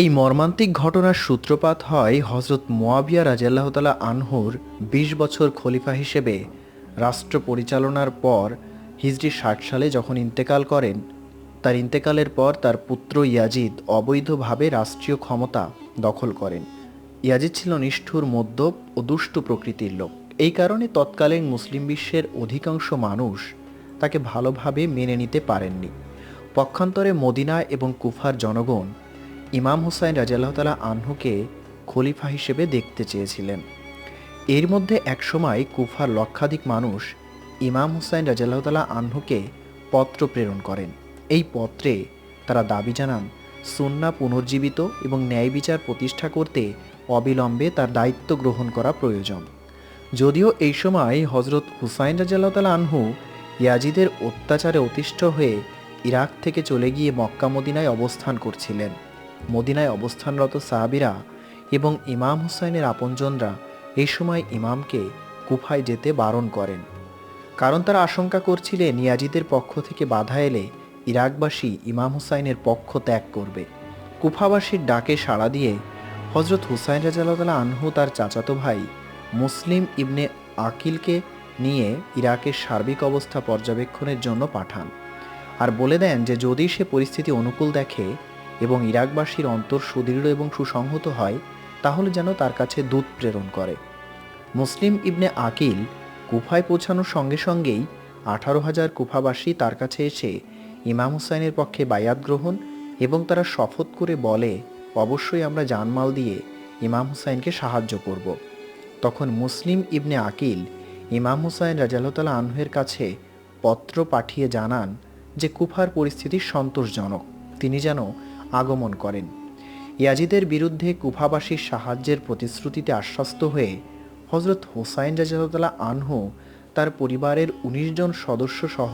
এই মর্মান্তিক ঘটনার সূত্রপাত হয় হজরত মোয়াবিয়া রাজিয়াল্লাহ তালা আনহুর বিশ বছর খলিফা হিসেবে। রাষ্ট্র পরিচালনার পর হিজরি ষাট সালে যখন ইন্তেকাল করেন, তার ইন্তেকালের পর তার পুত্র ইয়াজিদ অবৈধভাবে রাষ্ট্রীয় ক্ষমতা দখল করেন। ইয়াজিদ ছিল নিষ্ঠুর, মদ্যপ ও দুষ্টু প্রকৃতির লোক। এই কারণে তৎকালীন মুসলিম বিশ্বের অধিকাংশ মানুষ তাকে ভালোভাবে মেনে নিতে পারেননি। পক্ষান্তরে মদিনা এবং কুফার জনগণ ইমাম হুসাইন রাজিয়াল্লাহ তালা আনহুকে খলিফা হিসেবে দেখতে চেয়েছিলেন। এর মধ্যে একসময় কুফার লক্ষাধিক মানুষ ইমাম হুসাইন রাজিয়াল্লাহ তালা আনহুকে পত্র প্রেরণ করেন। এই পত্রে তারা দাবি জানান, সুন্না পুনর্জীবিত এবং ন্যায় বিচার প্রতিষ্ঠা করতে অবিলম্বে তার দায়িত্ব গ্রহণ করা প্রয়োজন। যদিও এই সময় হজরত হুসাইন রাজিয়াল্লাহ তালা আনহু ইয়াজিদের অত্যাচারে অতিষ্ঠ হয়ে ইরাক থেকে চলে গিয়ে মক্কা মদিনায় অবস্থান করছিলেন। মদিনায় অবস্থানরত সাহাবিরা এবং ইমাম হুসাইনের আপনজনরা এই সময় ইমামকে কুফায় যেতে বারণ করেন। কারণ তারা আশঙ্কা করছিলেন ইয়াজিদের পক্ষ থেকে বাধা এলে ইরাকবাসী ইমাম হুসাইনের পক্ষ ত্যাগ করবে। কুফাবাসীর ডাকে সাড়া দিয়ে হজরত হুসাইন রাজাল্লাহ আনহু তার চাচাতো ভাই মুসলিম ইবনে আকিলকে নিয়ে ইরাকের সার্বিক অবস্থা পর্যবেক্ষণের জন্য পাঠান। আর বলে দেন যে যদি সে পরিস্থিতি অনুকূল দেখে এবং ইরাকবাসীর অন্তর সুদৃঢ় এবং সুসংহত হয়, তাহলে যেন তার কাছে দূত প্রেরণ করে। মুসলিম ইবনে আকিল কুফায় পৌঁছানোর সঙ্গে সঙ্গেই আঠারো হাজার কুফাবাসী তার কাছে এসে ইমাম হুসাইনের পক্ষে বায়াত গ্রহণ এবং তারা শপথ করে বলে, অবশ্যই আমরা জানমাল দিয়ে ইমাম হুসাইনকে সাহায্য করব। তখন মুসলিম ইবনে আকিল ইমাম হুসাইন রাজালতালা আনহের কাছে পত্র পাঠিয়ে জানান যে কুফার পরিস্থিতি সন্তোষজনক। তিনি যেন আগমন করেন। ইয়াজিদের বিরুদ্ধে কুফাবাসীর সাহায্যের প্রতিশ্রুতিতে আশ্বস্ত হয়ে হজরত হোসাইন রাজাতলা আনহু তার পরিবারের ১৯ জন সদস্য সহ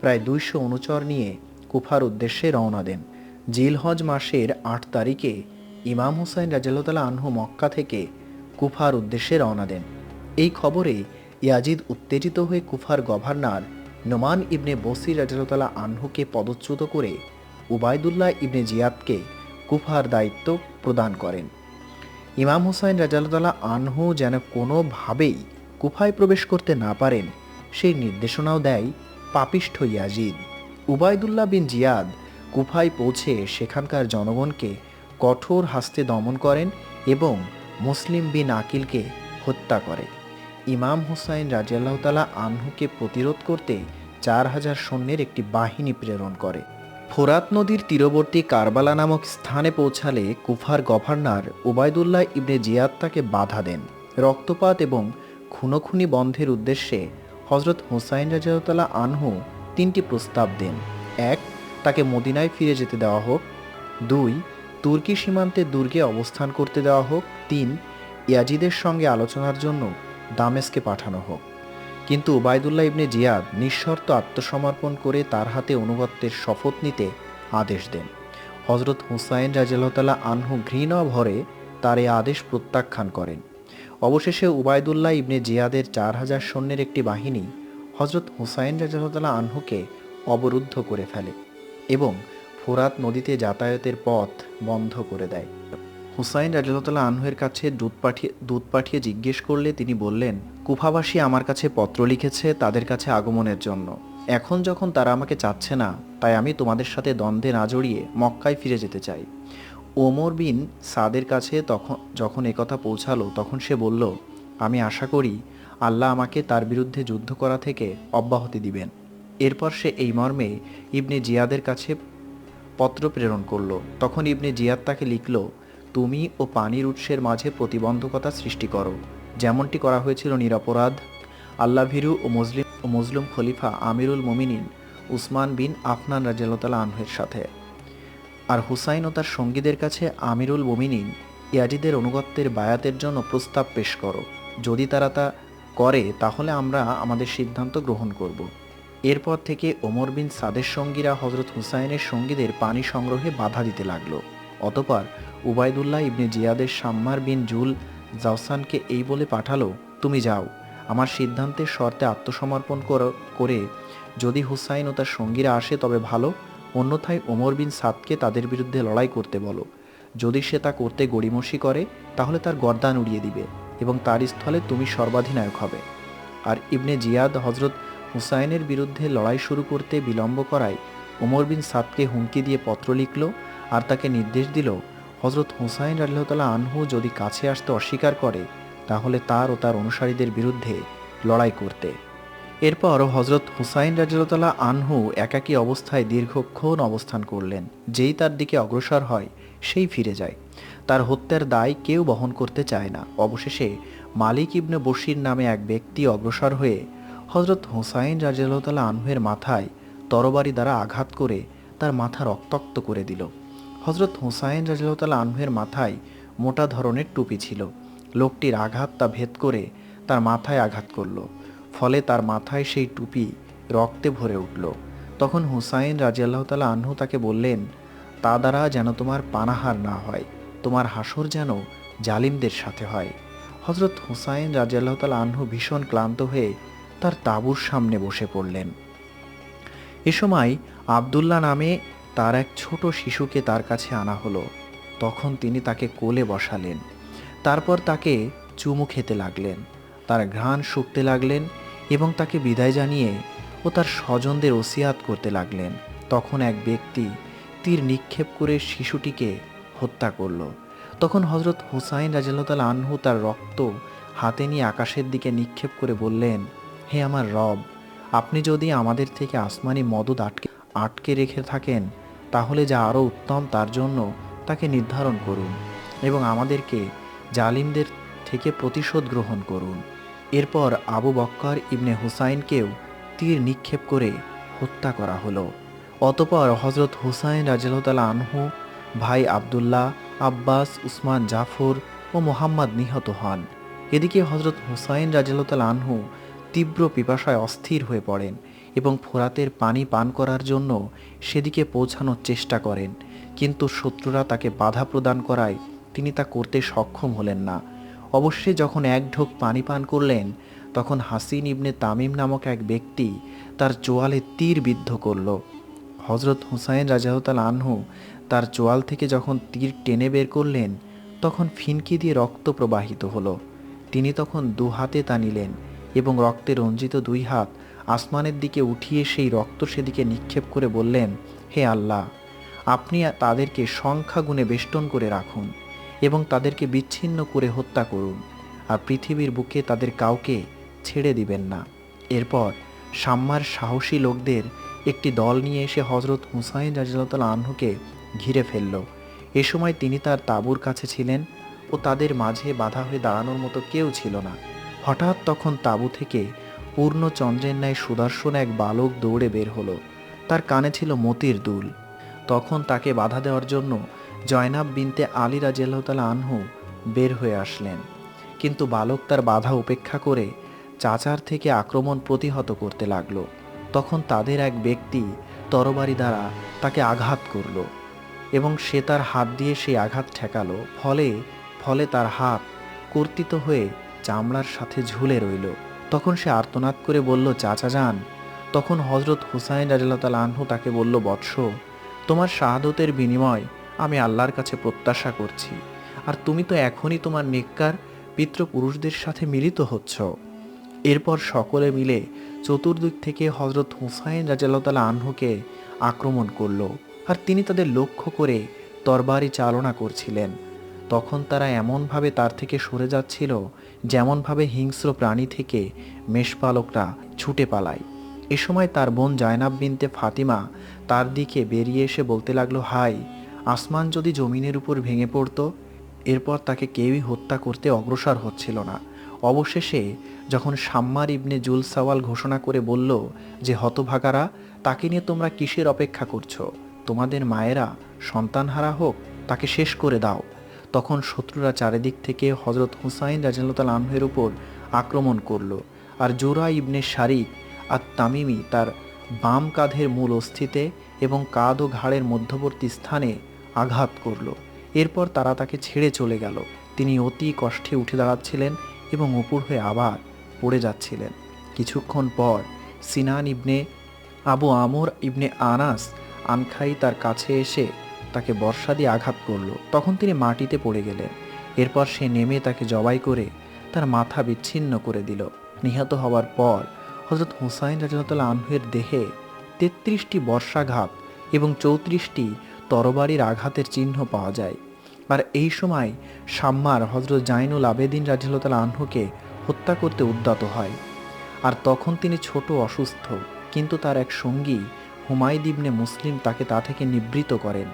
প্রায় দুইশো অনুচর নিয়ে কুফার উদ্দেশ্যে রওনা দেন। জিলহজ মাসের আট তারিখে ইমাম হুসাইন রাজাল্লাহ আনহু মক্কা থেকে কুফার উদ্দেশ্যে রওনা দেন। এই খবরে ইয়াজিদ উত্তেজিত হয়ে কুফার গভর্নর নোমান ইবনে বসির রাজাল্লাহ আনহুকে পদচ্যুত করে উবায়দুল্লাহ ইবনে জিয়াদকে কুফার দায়িত্ব প্রদান করেন। ইমাম হুসাইন রাজাল্লাহ আনহু যেন কোনোভাবেই কুফায় প্রবেশ করতে না পারেন, সেই নির্দেশনাও দেয় পাপিষ্ঠ ইয়াজিদ। উবায়দুল্লাহ বিন জিয়াদ কুফায় পৌঁছে সেখানকার জনগণকে কঠোর হাস্তে দমন করেন এবং মুসলিম বিন আকিলকে হত্যা করে। ইমাম হুসাইন রাজিয়াল্লাহ তালা আনহুকে প্রতিরোধ করতে চার হাজার সৈন্যের একটি বাহিনী প্রেরণ করে। ফোরাত নদীর তীরবর্তী কারবালা নামক স্থানে পৌঁছালে কুফার গভর্নর ওবায়দুল্লাহ ইবনে জিয়াদ তাকে বাধা দেন। রক্তপাত এবং খুনোখুনি বন্ধের উদ্দেশ্যে হজরত হুসাইন রাজাউতালা আনহু তিনটি প্রস্তাব দেন। এক, তাকে মদিনায় ফিরে যেতে দেওয়া হোক। দুই, তুর্কি সীমান্তে দুর্গে অবস্থান করতে দেওয়া হোক। তিন, ইয়াজিদের সঙ্গে আলোচনার জন্য দামেস্কে পাঠানো হোক। কিন্তু উবায়দুল্লাহ ইবনে জিয়াদ নিঃশর্ত আত্মসমর্পণ করে তার হাতে অনুগত্যের শপথ নিতে আদেশ দেন। হজরত হুসাইন রাজিয়াল্লাহ আনহু ঘৃণা ভরে তার এই আদেশ প্রত্যাখ্যান করেন। অবশেষে উবায়দুল্লাহ ইবনে জিয়াদের চার হাজার সৈন্যের একটি বাহিনী হজরত হুসাইন রাজাল্লাহ আনহুকে অবরুদ্ধ করে ফেলে এবং ফোরাত নদীতে যাতায়াতের পথ বন্ধ করে দেয়। হুসাইন রাজিয়াল্লাহ আনহুয়ের কাছে দুধ পাঠিয়ে দুধ পাঠিয়ে জিজ্ঞেস করলে তিনি বললেন কুফাবাসী আমার কাছে পত্র লিখেছে তাদের কাছে আগমনের জন্য। এখন যখন তারা আমাকে চাচ্ছে না, তাই আমি তোমাদের সাথে দ্বন্দ্বে না জড়িয়ে মক্কায় ফিরে যেতে চাই। ওমর বিন সাদের কাছে তখন, যখন একথা পৌঁছালো, তখন সে বলল, আমি আশা করি আল্লাহ আমাকে তার বিরুদ্ধে যুদ্ধ করা থেকে অব্যাহতি দিবেন। এরপর সে এই মর্মে ইবনে জিয়াদের কাছে পত্র প্রেরণ করল। তখন ইবনে জিয়াদ তাকে লিখল, তুমি ও পানির উৎসের মাঝে প্রতিবন্ধকতা সৃষ্টি করো। যেমনটি করা হয়েছিল নিরপরাধ আল্লাভিরু ও মুসলিম ও মুসলিম খলিফা আমিরুল মোমিনিন উসমান বিন আফনান রাজিয়াল্লাহ আনহের সাথে। আর হুসাইন ও তার সঙ্গীদের কাছে আমিরুল মোমিনিন ইয়াজিদের অনুগত্যের বায়াতের জন্য প্রস্তাব পেশ করো। যদি তারা তা করে, তাহলে আমরা আমাদের সিদ্ধান্ত গ্রহণ করব। এরপর থেকে ওমর বিন সাদের সঙ্গীরা হজরত হুসাইনের সঙ্গীদের পানি সংগ্রহে বাধা দিতে লাগল। অতপর উবায়দুল্লাহ ইবনে জিয়াদের সাম্মার বিন জুল জাওসানকে এই বলে পাঠালো, তুমি যাও। আমার সিদ্ধান্তের শর্তে আত্মসমর্পণ করে যদি হুসাইন ও তার সঙ্গীরা আসে তবে ভালো, অন্যথায় ওমর বিন সাদকে তাদের বিরুদ্ধে লড়াই করতে বলো। যদি সে তা করতে গড়িমসি করে, তাহলে তার গর্দান উড়িয়ে দিবে এবং তার স্থলে তুমি সর্বাধিনায়ক হবে। আর ইবনে জিয়াদ হজরত হুসাইনের বিরুদ্ধে লড়াই শুরু করতে বিলম্ব করায় ওমর বিন সাদকে হুমকি দিয়ে পত্র লিখল আর তাকে নির্দেশ দিল হজরত হুসাইন রাল্লাহতালা আনহু যদি কাছে আসতে অস্বীকার করে, তাহলে তার ও তার অনুসারীদের বিরুদ্ধে লড়াই করতে। এরপর হজরত হুসাইন রাজিউল্লাহ আনহু একাকী অবস্থায় দীর্ঘক্ষণ অবস্থান করলেন। যেই তার দিকে অগ্রসর হয়, সেই ফিরে যায়। তার হত্যার দায় কেউ বহন করতে চায় না। অবশেষে মালিক ইবনে বশির নামে এক ব্যক্তি অগ্রসর হয়ে হজরত হুসাইন রাজিউল্লাহ আনহুয়ের মাথায় তরবারি দ্বারা আঘাত করে তার মাথা রক্তাক্ত করে দিল। হজরত হুসাইন রাজিউল্লাহ আনহুয়ের মাথায় মোটা ধরনের টুপি ছিল। লোকটির আঘাত তা ভেদ করে তার মাথায় আঘাত করল। ফলে তার মাথায় সেই টুপি রক্তে ভরে উঠল। তখন হুসাইন রাজিয়াল্লাহ তালা আনহু তাকে বললেন, তা দ্বারা যেন তোমার পানাহার না হয়, তোমার হাসর যেন জালিমদের সাথে হয়। হজরত হুসাইন রাজিয়াল্লাহ তালা আনহু ভীষণ ক্লান্ত হয়ে তার তাঁবুর সামনে বসে পড়লেন। এ সময় আবদুল্লাহ নামে তার এক ছোট শিশুকে তার কাছে আনা হলো। তখন তিনি তাকে কোলে বসালেন। তারপর তাকে চুমু খেতে লাগলেন, তার ঘ্রাণ শুকতে লাগলেন এবং তাকে বিদায় জানিয়ে ও তার স্বজনদের ওসিয়াত করতে লাগলেন। তখন এক ব্যক্তি তীর নিক্ষেপ করে শিশুটিকে হত্যা করল। তখন হজরত হুসাইন রাজিয়াল আনহু তার রক্ত হাতে নিয়ে আকাশের দিকে নিক্ষেপ করে বললেন, হে আমার রব, আপনি যদি আমাদের থেকে আসমানি মদত আটকে আটকে রেখে থাকেন তাহলে যা আরও উত্তম তার জন্য তাকে নির্ধারণ করুন এবং আমাদেরকে জালিমদের থেকে প্রতিশোধ গ্রহণ করুন। এরপর আবু বক্কর ইবনে হুসাইনকেও তীর নিক্ষেপ করে হত্যা করা হলো। অতপর হজরত হুসাইন রাজিয়াল আনহু, ভাই আবদুল্লাহ, আব্বাস, উসমান, জাফর ও মোহাম্মদ নিহত হন। এদিকে হজরত হুসাইন রাজিয়াল আনহু তীব্র পিপাসায় অস্থির হয়ে পড়েন এবং ফোরাতের পানি পান করার জন্য সেদিকে পৌঁছানোর চেষ্টা করেন। কিন্তু শত্রুরা তাকে বাধা প্রদান করায় তিনি তা করতে সক্ষম হলেন না। অবশ্যই যখন এক ঢোক পানি পান করলেন, তখন হাসিন ইবনে তামিম নামক এক ব্যক্তি তার চোয়ালে তীর বিদ্ধ করল। হজরত হুসাইন রাজাহতাল আনহু তার চোয়াল থেকে যখন তীর টেনে বের করলেন, তখন ফিনকি দিয়ে রক্ত প্রবাহিত হলো। তিনি তখন দু হাতে তা নিলেন এবং রক্তে রঞ্জিত দুই হাত আসমানের দিকে উঠিয়ে সেই রক্ত সেদিকে নিক্ষেপ করে বললেন, হে আল্লাহ, আপনি তাদেরকে সংখ্যা গুণে বেষ্টন করে রাখুন এবং তাদেরকে বিচ্ছিন্ন করে হত্যা করুন, আর পৃথিবীর বুকে তাদের কাউকে ছেড়ে দিবেন না। এরপর সাম্মার সাহসী লোকদের একটি দল নিয়ে এসে হজরত হুসাইন রাজিয়াল আনহুকে ঘিরে ফেলল। এ সময় তিনি তার তাঁবুর কাছে ছিলেন ও তাদের মাঝে বাধা হয়ে দাঁড়ানোর মতো কেউ ছিল না। হঠাৎ তখন তাঁবু থেকে পূর্ণ চন্দ্রের ন্যায় সুদর্শন এক বালক দৌড়ে বের হলো। তার কানে ছিল মতির দুল। তখন তাকে বাধা দেওয়ার জন্য জয়নাব বিনতে আলী রাজিয়াল্লাহতালা আনহু বের হয়ে আসলেন। কিন্তু বালক তার বাধা উপেক্ষা করে চাচার থেকে আক্রমণ প্রতিহত করতে লাগল। তখন তাদের এক ব্যক্তি তরবারি দ্বারা তাকে আঘাত করল এবং সে তার হাত দিয়ে সেই আঘাত ঠেকালো। ফলে ফলে তার হাত কর্তিত হয়ে চামড়ার সাথে ঝুলে রইল। তখন সে আর্তনাদ করে বলল, চাচা যান। তখন হজরত হুসাইন রাজিল্লা আনহু তাকে বলল, বৎস, তোমার শাহাদতের বিনিময় আমি আল্লাহর কাছে প্রত্যাশা করছি। আর তুমি তো এখনই তোমার নেককার পিতৃপুরুষদের সাথে মিলিত হচ্ছ। এরপর সকলে মিলে চতুর্দিক থেকে হজরত হুসাইন রাজাল্লাহ আনহুকে আক্রমণ করল। আর তিনি তাদের লক্ষ্য করে তরবারি চালনা করছিলেন। তখন তারা এমনভাবে তার থেকে সরে যাচ্ছিল, যেমনভাবে হিংস্র প্রাণী থেকে মেষপালকরা ছুটে পালায়। এ সময় তার বোন জায়নাব বিনতে ফাতিমা তার দিকে বেরিয়ে এসে বলতে লাগল, হাই, আসমান যদি জমিনের উপর ভেঙে পড়তো, এরপর তাকে কেউই হত্যা করতে অগ্রসর হচ্ছিল না। অবশেষে যখন সাম্মার ইবনে জুল সাওয়াল ঘোষণা করে বলল যে, হতভাগারা, তাকে নিয়ে তোমরা কিসের অপেক্ষা করছ? তোমাদের মায়েরা সন্তানহারা হোক, তাকে শেষ করে দাও। তখন শত্রুরা চারিদিক থেকে হজরত হুসাইন রাজাল আনহের উপর আক্রমণ করল। আর জোরা ইবনে শারিক আর তামিমি তার বাম কাঁধের মূল অস্থিতে এবং কাঁধ ও ঘাড়ের মধ্যবর্তী স্থানে আঘাত করল। এরপর তারা তাকে ছেড়ে চলে গেল। তিনি অতি কষ্টে উঠে দাঁড়াচ্ছিলেন এবং উপর হয়ে আবার পড়ে যাচ্ছিলেন। কিছুক্ষণ পর সিনান ইবনে আবু আমর ইবনে আনাস আনখাই তার কাছে এসে তাকে বর্ষা দিয়ে আঘাত করল। তখন তিনি মাটিতে পড়ে গেলেন। এরপর সে নেমে তাকে জবাই করে তার মাথা বিচ্ছিন্ন করে দিল। নিহত হওয়ার পর হজরত হুসাইন রাজনতুল্লাহ আনহুয়ের দেহে তেত্রিশটি বর্ষাঘাত এবং চৌত্রিশটি তরবারির আঘাতের চিহ্ন পাওয়া যায়। আর এই সময় সাম্মার হজরত জাইনুল আবেদিন রাজিল্লাহ আনহুকে হত্যা করতে উদ্যত হয়। আর তখন তিনি ছোট অসুস্থ, কিন্তু তার এক সঙ্গী হুমায়ুদ ইবনে মুসলিম তাকে তা থেকে নিবৃত করেন।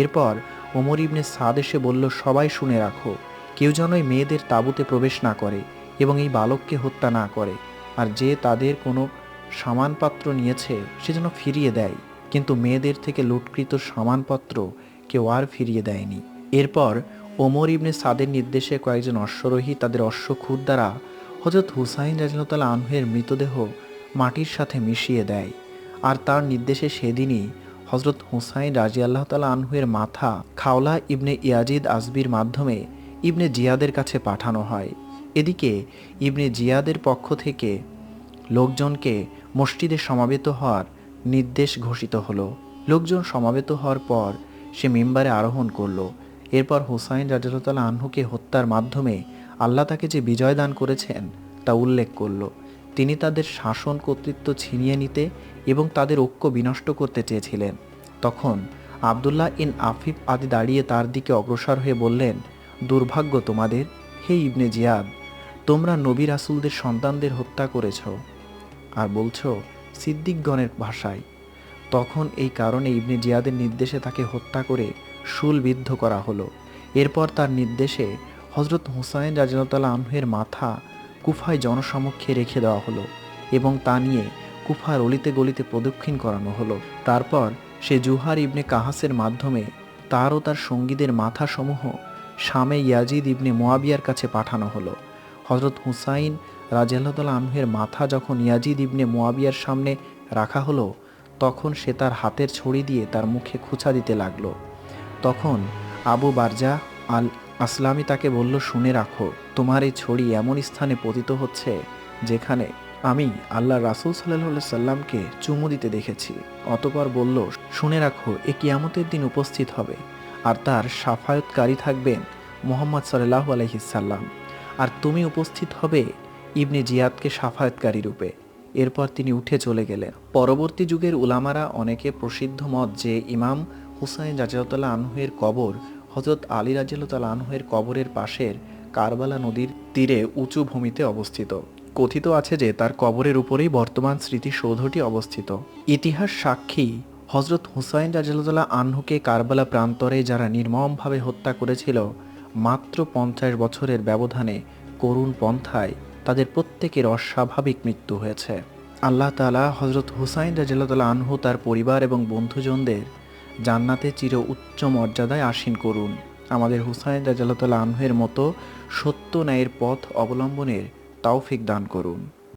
এরপর ওমর ইবনে সাদ এসে বলল, সবাই শুনে রাখো, কেউ যেন এই মেয়েদের তাঁবুতে প্রবেশ না করে এবং এই বালককে হত্যা না করে, আর যে তাদের কোনো সামানপত্র নিয়েছে সে যেন ফিরিয়ে দেয়। কিন্তু মেয়েদের থেকে লুটকৃত সামানপত্র কেউ আর ফিরিয়ে দেয়নি। এরপর ওমর ইবনে সাদের নির্দেশে কয়েকজন অশ্বরোহী তাদের অশ্ব খুর দ্বারা হজরত হুসাইন রাজনতাল আনহের মৃতদেহ মাটির সাথে মিশিয়ে দেয়, আর তার নির্দেশে সেদিনই হজরত হুসাইন রাজি আল্লাহ তালা আনহুয়ের মাথা খাওলা ইবনে ইয়াজিদ আসবির মাধ্যমে ইবনে জিয়াদের কাছে পাঠানো হয়। এদিকে ইবনে জিয়াদের পক্ষ থেকে লোকজনকে মসজিদে সমাবেত হওয়ার নির্দেশ ঘোষিত হলো। লোকজন সমাবেত হওয়ার পর সে মেম্বারে আরোহণ করল। এরপর হুসাইন রাজারতালা আনহুকে হত্যার মাধ্যমে আল্লাহ তাকে যে বিজয় দান করেছেন তা উল্লেখ করল। তিনি তাদের শাসন কর্তৃত্ব ছিনিয়ে নিতে এবং তাদের ঐক্য বিনষ্ট করতে চেয়েছিলেন। তখন আবদুল্লাহ ইন আফিফ আদি দাঁড়িয়ে তার দিকে অগ্রসর হয়ে বললেন, দুর্ভাগ্য তোমাদের, হে ইবনে জিয়াদ, তোমরা নবী রাসুলদের সন্তানদের হত্যা করেছ। আর বলছো, সিদ্দিকগণের ভাষায়। তখন এই কারণে ইবনে জিয়াদের নির্দেশে তাকে হত্যা করে শুলবিদ্ধ করা হলো। এরপর তার নির্দেশে হজরত হুসাইন রাজনতাল্লাহ আনহের মাথা কুফায় জনসমক্ষে রেখে দেওয়া হলো এবং তা নিয়ে কুফার অলিতে গলিতে প্রদক্ষিণ করানো হলো। তারপর সে জুহার ইবনে কাহাসের মাধ্যমে তার ও তার সঙ্গীদের মাথাসমূহ শামে ইয়াজিদ ইবনে মোয়াবিয়ার কাছে পাঠানো হলো। হজরত হুসাইন রাজিয়াল্লাহ আনহের মাথা যখন ইয়াজিদ ইবনে মোয়াবিয়ার সামনে রাখা হলো, তখন সে তার হাতের ছড়ি দিয়ে তার মুখে খুঁচা দিতে লাগল। তখন আবু বারজা আল আসলামি তাকে বলল, শুনে রাখো, তোমার এই ছড়ি এমন স্থানে পতিত হচ্ছে যেখানে আমি আল্লাহ রাসুল সাল্লাহ সাল্লামকে চুমু দিতে দেখেছি। অতপর বলল, শুনে রাখো, এ কিয়ামতের দিন উপস্থিত হবে, আর তার সাফায়তকারী থাকবেন মোহাম্মদ সাল্লাহ আলহিসাল্লাম আর তুমি উপস্থিত হবে ইবনে জিয়াদকে সাফায়তকারী রূপে। এরপর তিনি উঠে চলে গেলেন। পরবর্তী যুগের উলামারা অনেকে প্রসিদ্ধ মত যে, ইমাম হুসাইন রাজিয়াতাল্লাহ আনহুয়ের কবর হজরত আলী রাজিয়াল্লাহ আনহুয়ের কবরের পাশের কারবালা নদীর তীরে উঁচু ভূমিতে অবস্থিত। কথিত আছে যে তার কবরের উপরেই বর্তমান স্মৃতিসৌধটি অবস্থিত। ইতিহাস সাক্ষী হজরত হুসাইন রাজিয়াল্লাহ আনহুকে কারবালা প্রান্তরে যারা নির্মমভাবে হত্যা করেছিল, মাত্র পঞ্চাশ বছরের ব্যবধানে করুণ পন্থায় তাদের প্রত্যেকের অস্বাভাবিক মৃত্যু হয়েছে। আল্লাহ তালা হজরত হুসাইন রাজিয়াল্লাহ আনহু তার পরিবার এবং বন্ধুজনদের জান্নাতে চির উচ্চ মর্যাদায় আসীন করুন। আমাদের হুসাইন রাজাল্লাহ আনহের মতো সত্য ন্যায়ের পথ অবলম্বনের তাওফিক দান করুন।